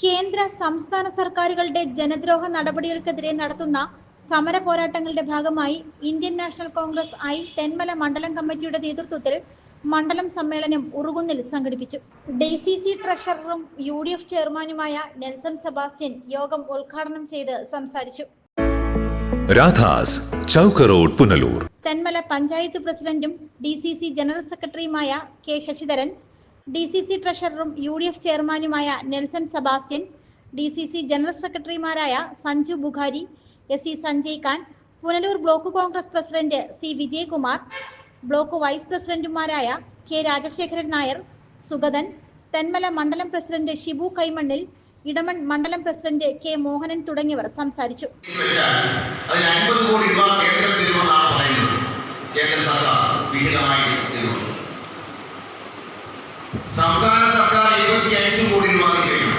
കേന്ദ്ര സംസ്ഥാന സർക്കാരുകളുടെ ജനദ്രോഹ നടപടികൾക്കെതിരെ നടത്തുന്ന സമര പോരാട്ടങ്ങളുടെ ഭാഗമായി Indian National Congress I Thenmala മണ്ഡലം കമ്മിറ്റിയുടെ നേതൃത്വത്തിൽ മണ്ഡലം സമ്മേളനം ഉറുകുന്നിൽ സംഘടിപ്പിച്ചു. ഡി സി സി ട്രഷററും യു ഡി എഫ് ചെയർമാനുമായ നെൽസൺ സെബാസ്റ്റ്യൻ യോഗം ഉദ്ഘാടനം ചെയ്ത് സംസാരിച്ചു. രാധാസ് ചൗക്ക് റോഡ് പുനലൂർ. തെന്മല പഞ്ചായത്ത് പ്രസിഡന്റും ഡി സി സി ജനറൽ സെക്രട്ടറിയുമായ K Sasidharan D C C ട്രഷററും U D F ചെയർമാനുമായ Nelson Sebastian D C C general സെക്രട്ടറിമാരായ Sanju Bukhari S C Sanjay Khan Punalur block Congress president C Vijayakumar block vice പ്രസിഡന്റുമാരായ K Rajasekharan Nair Sugathan Thenmala മണ്ഡലം president Shibu Kaimannil Edamon മണ്ഡലം president K Mohanan തുടങ്ങിയവർ സംസാരിച്ചു. കേന്ദ്രം സർക്കാർ വിഹിതമായി സംസ്ഥാന സർക്കാർ ഇരുപത്തി അഞ്ച് കോടി രൂപ നൽകിക്കഴിഞ്ഞു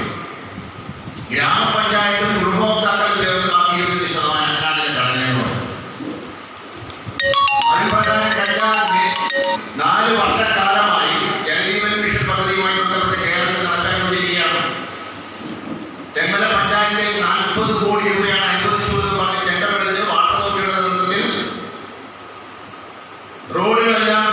ഗ്രാമപഞ്ചായത്തും ഗുണഭോക്താക്കൾ ചേർന്ന് ഇരുപത് ശതമാനം അങ്ങനെയാണ് ഘടനയുള്ളത് അതിൻപ്രകാരം കഴിഞ്ഞ നാല് വർഷക്കാലമായി ജലജീവൻ മിഷൻ പദ്ധതിയുമായി ബന്ധപ്പെട്ട് കേരളത്തിൽ നടക്കാനുകൊണ്ടിരിക്കുകയാണ് തെമ്മല പഞ്ചായത്തിൽ നാൽപ്പത് കോടി രൂപയാണ് അനുവദിച്ചുവെന്ന് പറഞ്ഞ് ടെൻഡർ എടുത്ത് വാട്ടർ അതോറിറ്റിയുടെ നേതൃത്വത്തിൽ റോഡുകളെല്ലാം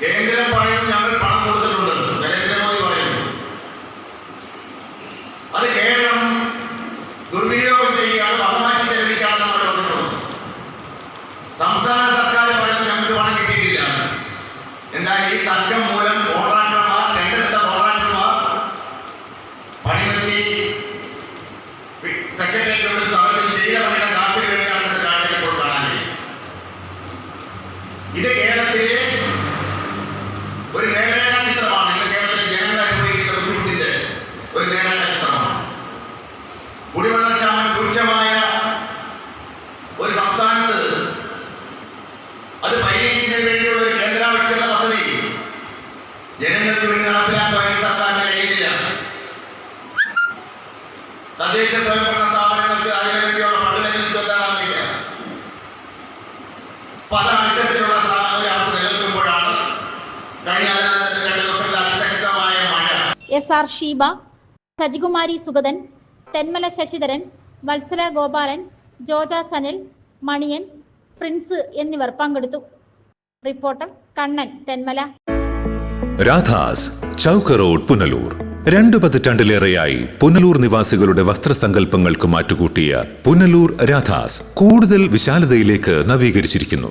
കേന്ദ്രം പറയുന്നു ഞങ്ങൾ പണം കൊടുത്തിട്ടുണ്ട്. നരേന്ദ്രമോദി പറയുന്നു. അത് കേരളം ദുർവിനിയോഗം ചെയ്യുകയാണ് വകമാറ്റി ചെലവഴിക്കാണെന്ന് നമ്മൾ വന്നിട്ടുള്ളത് സംസ്ഥാന സർക്കാർ പറയുന്നു ഞങ്ങൾക്ക് പണം കിട്ടിയിട്ടില്ല. എന്നാൽ ഈ തർക്കം മൂലം കോൺട്രാക്ടർമാർ ടെൻഡറെടുത്ത കോൺട്രാക്ടർമാർ പണിനിർത്തി സെക്രട്ടേറിയറ്റിനോട് സമരം ചെയ്ത പണിയുടെ കാത്തിരി വേണ്ടി കാണാൻ കഴിയും ഇത് കേരളത്തിലെ ഒരു നേരേഖാ ചിത്രമാണ്. ഇന്ന് കേരളത്തിലെ ജനങ്ങൾ അനുഭവിക്കുന്ന ബുദ്ധിമുട്ടിന്റെ ഒരു നേരേഖാ ചിത്രമാണ്. കുടിവെള്ളക്ഷാമം രൂക്ഷമായ ഒരു സംസ്ഥാനത്ത് അത് പരിഹരിക്കുന്നതിന് വേണ്ടിയുള്ള ഒരു കേന്ദ്രാവിഷ്കൃത പദ്ധതി ജനങ്ങൾക്ക് വേണ്ടി നടപ്പിലാക്കാൻ ഈ സർക്കാരിന് കഴിയുന്നില്ല. തദ്ദേശ സ്വയംഭരണ സ്ഥാപനങ്ങൾക്ക് അതിനു വേണ്ടിയുള്ള fund S R Sheeba Sajikumari Sugathan Thenmala Sasidharan Vatsala Gopalan Joja Sanil Maniyan Prince എന്നിവർ പങ്കെടുത്തു. റിപ്പോർട്ടർ കണ്ണൻ തെന്മല. രാധാസ് ചൗക്ക് റോഡ് പുനലൂർ. രണ്ടു പതിറ്റാണ്ടിലേറെയായി പുനലൂർ നിവാസികളുടെ വസ്ത്രസങ്കല്പങ്ങൾക്ക് മാറ്റുകൂട്ടിയ പുനലൂർ രാധാസ് കൂടുതൽ വിശാലതയിലേക്ക് നവീകരിച്ചിരിക്കുന്നു.